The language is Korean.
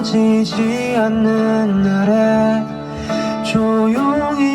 떨어지지 않는 날에 조용히